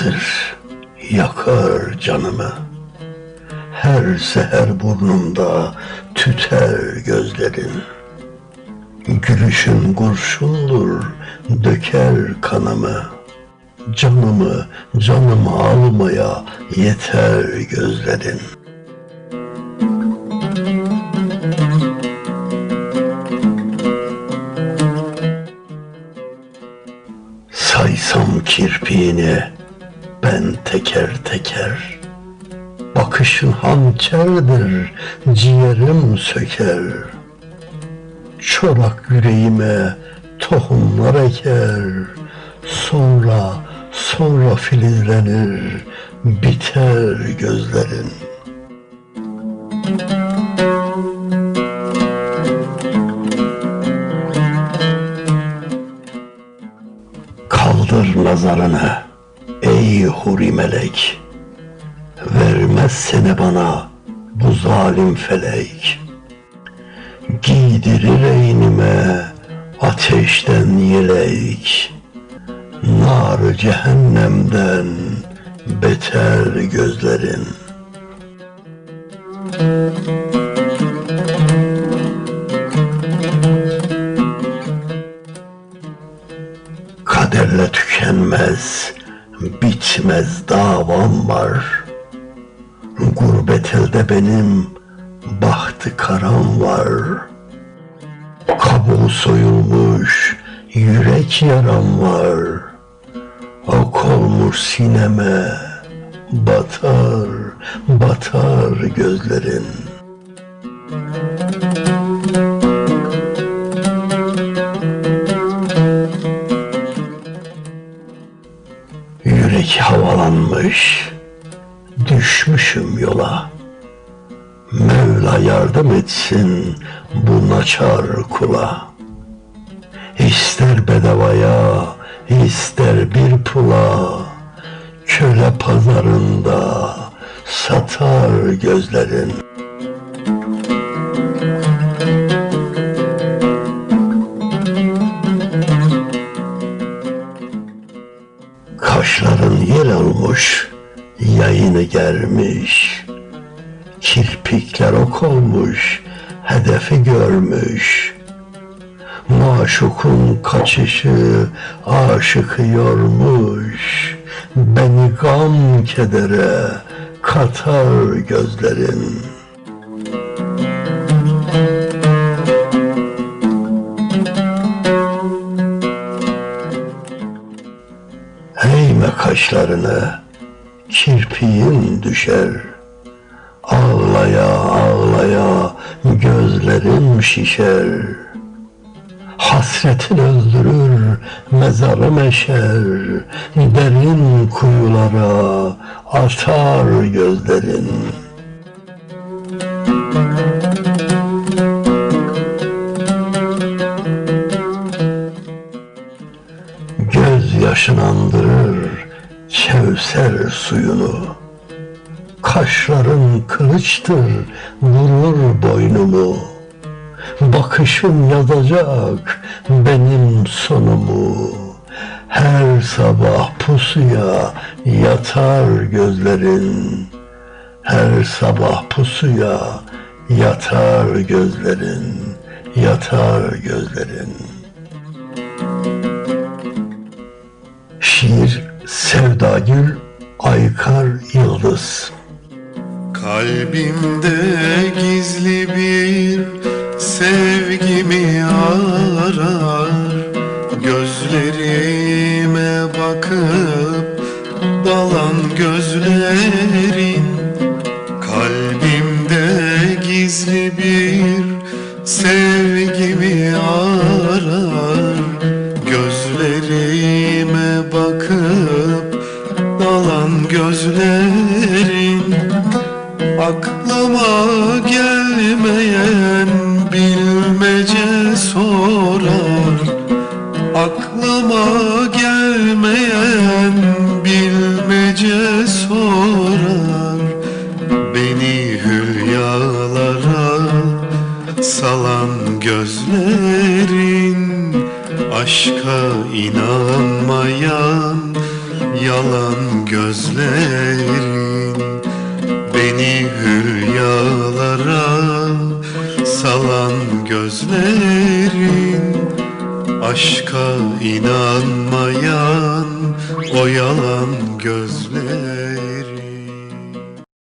Acıtır, yakar canımı. Her seher burnumda tüter gözlerin. Gülüşün kurşundur, döker kanımı. Canımı, canımı almaya yeter gözlerin. Saysam kirpiğini ben teker teker Bakışın hançerdir ciğerim söker. Çorak yüreğime tohumlar eker Sonra sonra filizlenir biter gözlerin Kaldır nazarını ey huri melek Vermez seni bana bu zalim felek. Giydirir eynime ateşten yelek. Nar cehennemden beter gözlerin. Kaderle tükenmez, bitmez davam var. Gurbet elde benim bahtı karam var. Kabuğu soyulmuş yürek yaram var. Ok olmuş sineme batar, batar gözlerin. Yürek havalanmış, düşmüşüm yola. Mevla yardım etsin bu naçar kula. İster bedavaya, ister bir pula. Köle pazarında satar gözlerin. Yayını germiş. Kirpikler ok olmuş, hedefi görmüş. Maşukun kaçışı aşıkı yormuş. Beni gam kedere katar gözlerin. Eğme kaşlarını, kirpiğin düşer. Ağlaya ağlaya gözlerim şişer. Hasretin öldürür, mezarım eşer. Derin kuyulara atar gözlerin. Göz yaşın andırır Kevser suyunu Kaşların kılıçtır vurur boynumu. Bakışın yazacak benim sonumu. Her sabah pusuya yatar gözlerin. Her sabah pusuya yatar gözlerin Yatar gözlerin dalan gözlerin Kalbimde gizli bir sevgimi arar. Gözlerime bakıp dalan gözlerin Aklıma gelmeyen sorar Beni hülyalara salan gözlerin Aşka inanmayan yalan gözlerin Beni hülyalara salan gözlerin Aşka inanmayan o yalan gözlerin